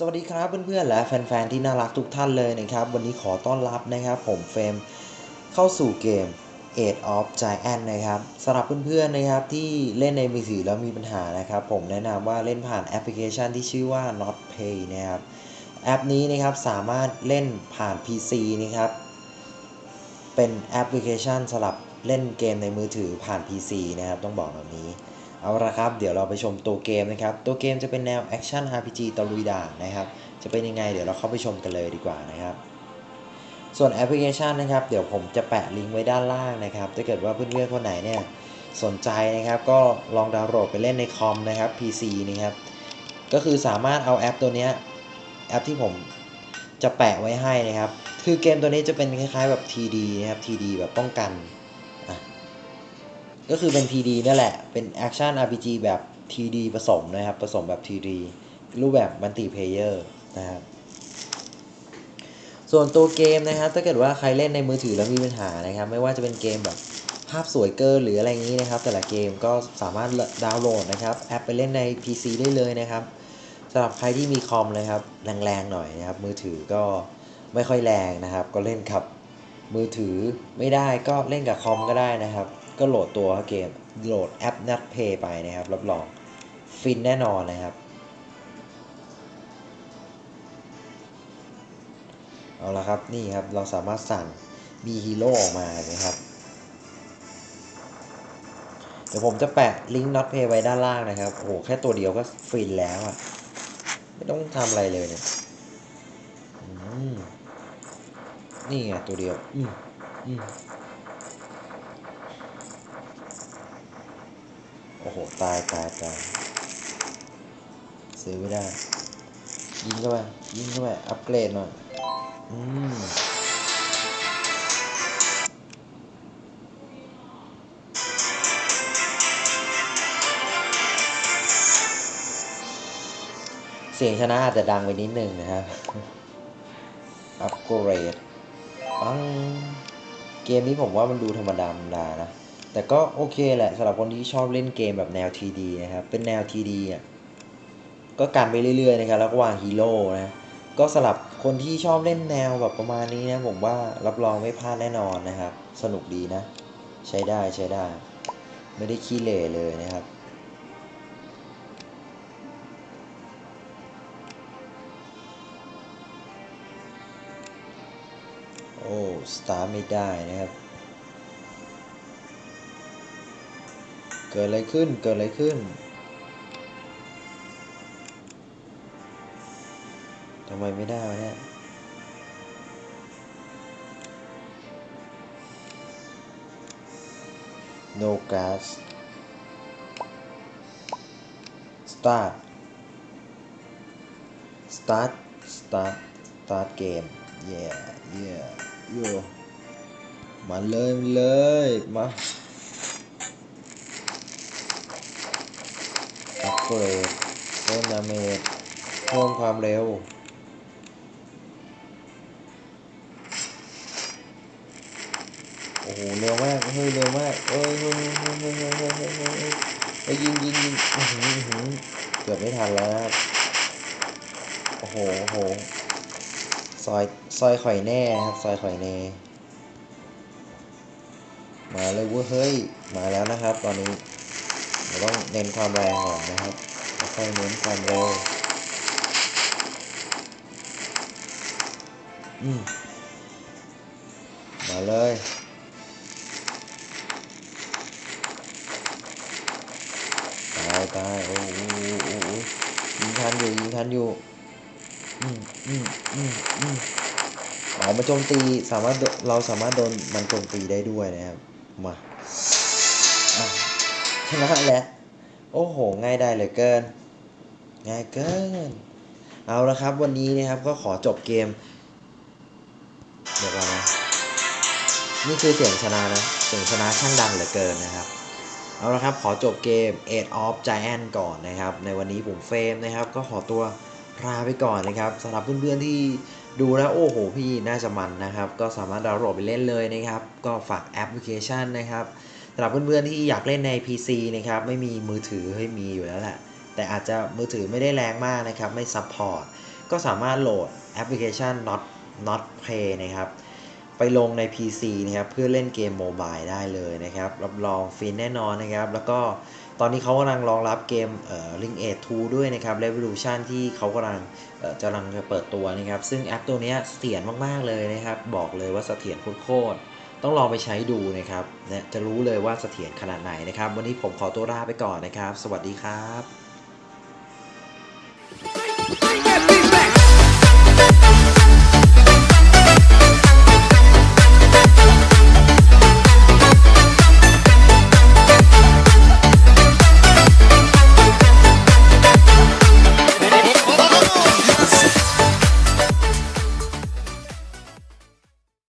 สวัสดีครับเพื่อนๆและแฟนๆที่น่ารักทุกท่านเลยนะครับ วันนี้ขอต้อนรับนะครับผมเฟรมเข้าสู่เกม Age of Giant นะครับสำหรับเพื่อนๆนะครับที่เล่นในมือถือแล้วมีปัญหานะครับ ผมแนะนำว่าเล่นผ่านแอปพลิเคชันที่ชื่อว่า Not Pay นะครับแอปนี้นะครับสามารถเล่นผ่าน PC นะครับ เป็นแอปพลิเคชันสำหรับเล่นเกมในมือถือผ่าน PC นะครับต้องบอกแบบนี้ เอาละครับ เดี๋ยวเราไปชมตัวเกมนะครับ ตัวเกมจะเป็นแนวแอคชั่น RPG ตะลุยด่านนะครับ จะเป็นยังไงเดี๋ยวเราเข้าไปชมกันเลยดีกว่านะครับ ส่วนแอปพลิเคชันนะครับ เดี๋ยวผมจะแปะลิงก์ไว้ด้านล่างนะครับ ถ้าเกิดว่าเพื่อนๆคนไหนเนี่ยสนใจนะครับก็ลองดาวน์โหลดไปเล่นในคอมนะครับ PC นะครับ ก็คือสามารถเอาแอปตัวนี้แอปที่ผมจะแปะไว้ให้นะครับ คือเกมตัวนี้จะเป็นคล้ายๆแบบ TD นะครับ TD แบบป้องกัน ก็คือเป็น TD นี่แหละ เป็น Action RPG แบบ TD ผสมนะครับ ผสมแบบ TD รูปแบบมัลติเพเยอร์นะครับ ส่วนตัวเกมนะครับ ถ้าเกิดว่าใครเล่นในมือถือแล้วมีปัญหานะครับ ไม่ว่าจะเป็นเกมแบบภาพสวยเกินหรืออะไรอย่างนี้นะครับ แต่ละเกมก็สามารถดาวน์โหลดนะครับ แอปไปเล่นใน PC ได้เลยนะครับสำหรับใครที่มีคอมนะครับแรงๆหน่อยนะครับ มือถือก็ไม่ค่อยแรงนะครับ ก็เล่นกับมือถือไม่ได้ก็เล่นกับคอมก็ได้นะครับ ก็โหลดตัวเกมโหลดแอป n ั t Pay ไปนะครับ รับรองฟินแน่นอนนะครับ เอาละครับนี่ครับเราสามารถสั่งมีฮีโร่ออกมานะครับ เดี๋ยวผมจะแปะลิงก์ not pay ไว้ด้านล่างนะครับ โอ้โห แค่ตัวเดียวก็ฟินแล้วอะไม่ต้องทำอะไรเลยเนี่ยนี่ไงตัวเดียว อืมอืม อ้โห ตายตายตายซื้อไม่ได้ ยิงเข้าไปยิงเข้าไปอัปเกรดหน่อย อืมเสียงชนะอาจจะดังไปนิดนึงนะครับ อัปเกรดปังเกมนี้ผมว่ามันดูธรรมดาธรรมดานะ แต่ก็โอเคแหละสำหรับคนที่ชอบเล่นเกมแบบแนว TD นะครับ เป็นแนว TD อะก็กันไปเรื่อยๆนะครับ แล้วก็วางฮีโร่นะ ก็สำหรับคนที่ชอบเล่นแนวแบบประมาณนี้นะผมว่ารับรองไม่พลาดแน่นอนนะครับ สนุกดีนะ ใช้ได้ใช้ได้ ไม่ได้ขี้เหร่เลยนะครับโอ้ สตาร์ไม่ได้นะครับ เกิดอะไรขึ้น เกิดอะไรขึ้น ทำไมไม่ได้เนี่ยโนกาสสตาร์ทสตาร์ทสตาร์ทสตาร์ทเกมเย่เย่โยมัเลย มัเลย มา เกรดเพิ่มดาเมจเพิ่มความเร็ว โอ้โห เร็วมาก เฮ้ย เร็วมากเอ้ยเฮ้ยเฮ้ยเฮ้ยเฮ้ยเฮ้ยเฮ้ยเฮ้ยเฮ้ยยิงยิงยิงอื้อหืออื้อหือเกือบไม่ทันแล้วนะครับโอ้โหโอ้โหซอย ซอยข่อยแน่ครับ ซอยข่อยแน่ มาเลยเว้ยเฮ้ย มาแล้วนะครับ ตอนนี้ เราต้องเน้นความแรงก่อนนะครับแล้วค่อยเน้นความเร็วอืมมาเลยตายตายโอ้โหโอ้โหยิงทันอยู่ยิงทันอยู่อืมอืมอืมอืมอ๋อมาโจมตีสามารถเราสามารถโดนมันโจมตีได้ด้วยนะครับมา ชนะแล้ว โอ้โห ง่ายได้เหลือเกิน ง่ายเกิน เอาละครับ วันนี้นะครับก็ขอจบเกม เดี๋ยวก่อนนะ นี่คือเสียงชนะนะ เสียงชนะช่างดังเหลือเกินนะครับ เอาละครับ ขอจบเกม Age of Giant ก่อนนะครับ ในวันนี้ผมเฟรมนะครับ ก็ขอตัวลาไปก่อนนะครับสำหรับเพื่อนๆที่ดูแล้วโอ้โหพี่น่าจะมันนะครับ ก็สามารถดาวน์โหลดไปเล่นเลยนะครับ ก็ฝากแอปพลิเคชันนะครับำหรับเพื่อนๆที่อยากเล่นใน PC นะครับไม่มีมือถือให้มีอยู่แล้วแหละแต่อาจจะมือถือไม่ได้แรงมากนะครับไม่ซัพพอร์ตก็สามารถโหลดแอปพลิเคชัน not not play นะครับไปลงใน PC นะครับเพื่อเล่นเกมโมบายได้เลยนะครับรับรองฟินแน่นอนนะครับ แล้วก็ตอนนี้เขากำลังรองรับเกมเอ่อ Link 8 2ด้วยนะครับ Revolution ที่เขากำลังเอ่อกำลังจะเปิดตัวนะครับ ซึ่งแอปตัวเนี้ยเสถียรมาก ๆ เลยนะครับ บอกเลยว่าเสถียรโคตร ต้องลองไปใช้ดูนะครับนะจะรู้เลยว่าเสถียรขนาดไหนนะครับ วันนี้ผมขอตัวลาไปก่อนนะครับ สวัสดีครับ